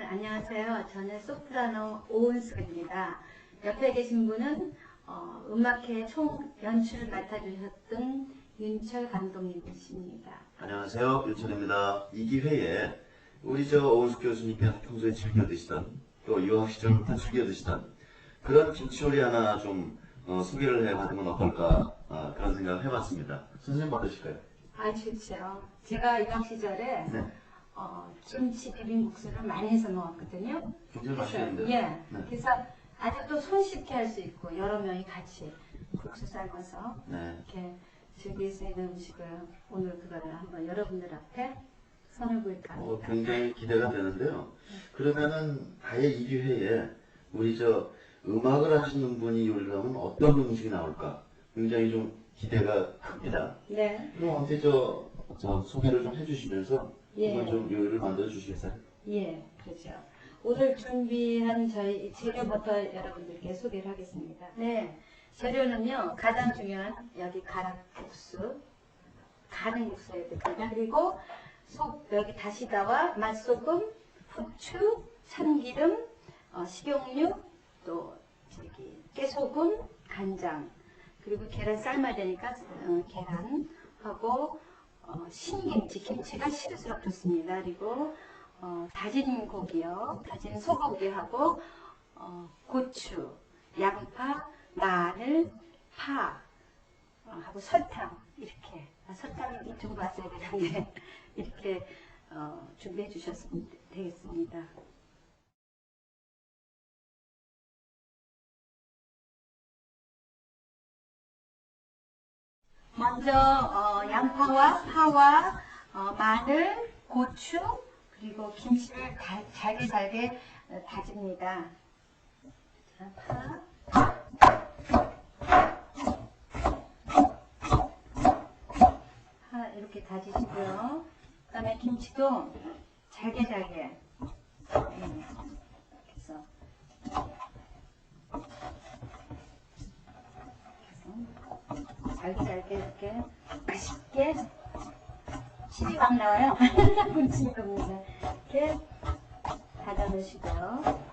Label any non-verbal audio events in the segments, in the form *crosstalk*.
안녕하세요. 저는 소프라노 오은숙입니다. 옆에 계신 분은 어, 음악회 총 연출을 맡아주셨던 윤철 감독님이십니다. 안녕하세요. 윤철입니다. 이 기회에 우리 저 오은숙 교수님께서 평소에 즐겨 드시던 또 유학 시절부터 즐겨 드시던 그런 김치요리 하나 좀 어, 소개를 해봐주면 어떨까 아, 그런 생각을 해봤습니다. 선생님 어떠실까요? 아, 좋죠. 제가 유학 시절에 네. 어, 김치 비빔국수를 많이 해서 먹었거든요. 굉장히 맛있는데. 예. 네. 그래서 아직도 손쉽게 할 수 있고 여러 명이 같이 국수 삶아서 네. 이렇게 즐길 수 있는 음식을 오늘 그거를 한번 여러분들 앞에 선을 보일까 어, 합니다. 굉장히 기대가 되는데요. 그러면은 아예 이 기회에 우리 저 음악을 하시는 분이 요리를 하면 어떤 음식이 나올까 굉장히 좀 기대가 큽니다. 네. 그럼 언제 저, 저 소개를 좀 해주시면서 예. 좀 요리를 만들어 주시겠어요? 예, 그렇죠. 오늘 준비한 저희 재료부터 여러분들께 소개를 하겠습니다. 네, 재료는요 가장 중요한 여기 가락국수, 가는 국수에 됩니다. 그리고 속 여기 다시다와 맛소금, 후추, 참기름, 어, 식용유, 또 저기 깨소금, 간장, 그리고 계란 삶아야 되니까 어, 계란하고 어, 신김치, 김치가 시루스럽 좋습니다. 그리고 어, 다진 고기요, 다진 소고기하고 어, 고추, 양파, 마늘, 파 어, 하고 설탕 이렇게 아, 설탕이 이쪽으로 왔어야 되는데 *laughs* 이렇게 어, 준비해 주셨으면 되겠습니다. 먼저 어, 양파와 파와 어, 마늘, 고추 그리고 김치를 다, 잘게 잘게 어, 다집니다. 자, 파. 파 이렇게 다지시고요. 그 다음에 김치도 잘게 잘게. 음, 그래서 잘게 잘게 이렇게 맛있게 침이 막 나와요. *laughs* 군침입니다. 이렇게 다져놓으시고요.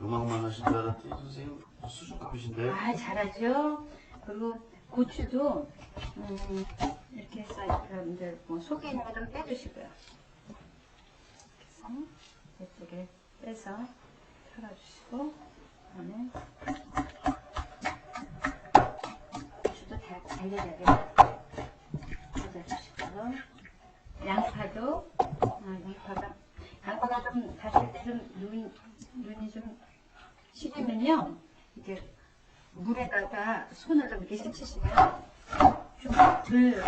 음악만 하신 줄 알았더니 선생님 수준급이신데 아 잘하죠. 그리고 고추도 음, 이렇게 해서 여러분들 뭐 속에 있는 거 좀 빼주시고요. 그래서 이쪽에 빼서 털어주시고 그다음에 고추도 잘게 다져주시고요. 양파도 아, 양파가 양파가 좀 다질 때좀 눈, 눈이 좀 식으면요 이게 물에다가 손을 좀 이렇게 씻으시면 좀덜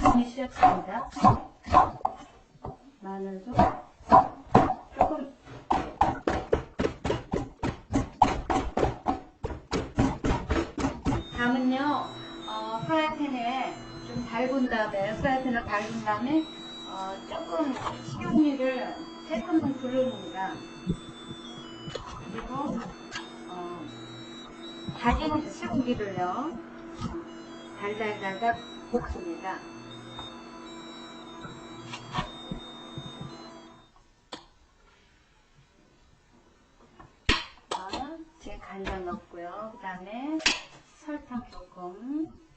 눈이 시렵습니다. 마늘도 조금 다음은요 어, 프라이팬에 좀 달군 다음에 프라이팬을 달군 다음에 어, 조금 식용유를 세 큰술 두릅니다. 그리고 어, 다진 소고기를요 달달달달 볶습니다. 자, 지금 간장 넣고요. 그 다음에 설탕 조금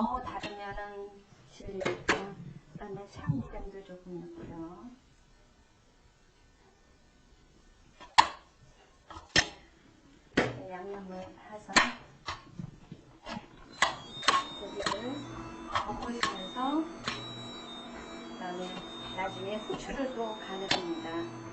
너무 다르면은 질리니까 그 다음에 참기름도 조금 넣고요. 네, 양념을 해서 고기를 볶으시면서 그다음에 나중에 후추를 또 간을 합니다.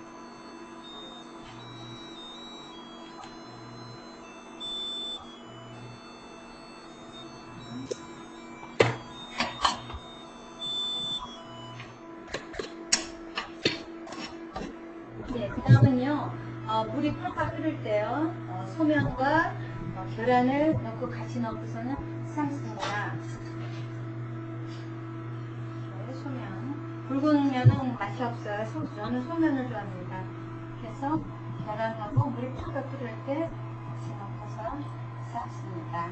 다음은요, 어, 물이 펄펄 끓을 때요, 어, 소면과 어, 계란을 넣고 같이 넣고서는 삶습니다. 네, 소면. 붉은 면은 맛이 없어요. 소- 저는 소면을 좋아합니다. 그래서 계란하고 물이 펄펄 끓을 때 같이 넣고서 삶습니다.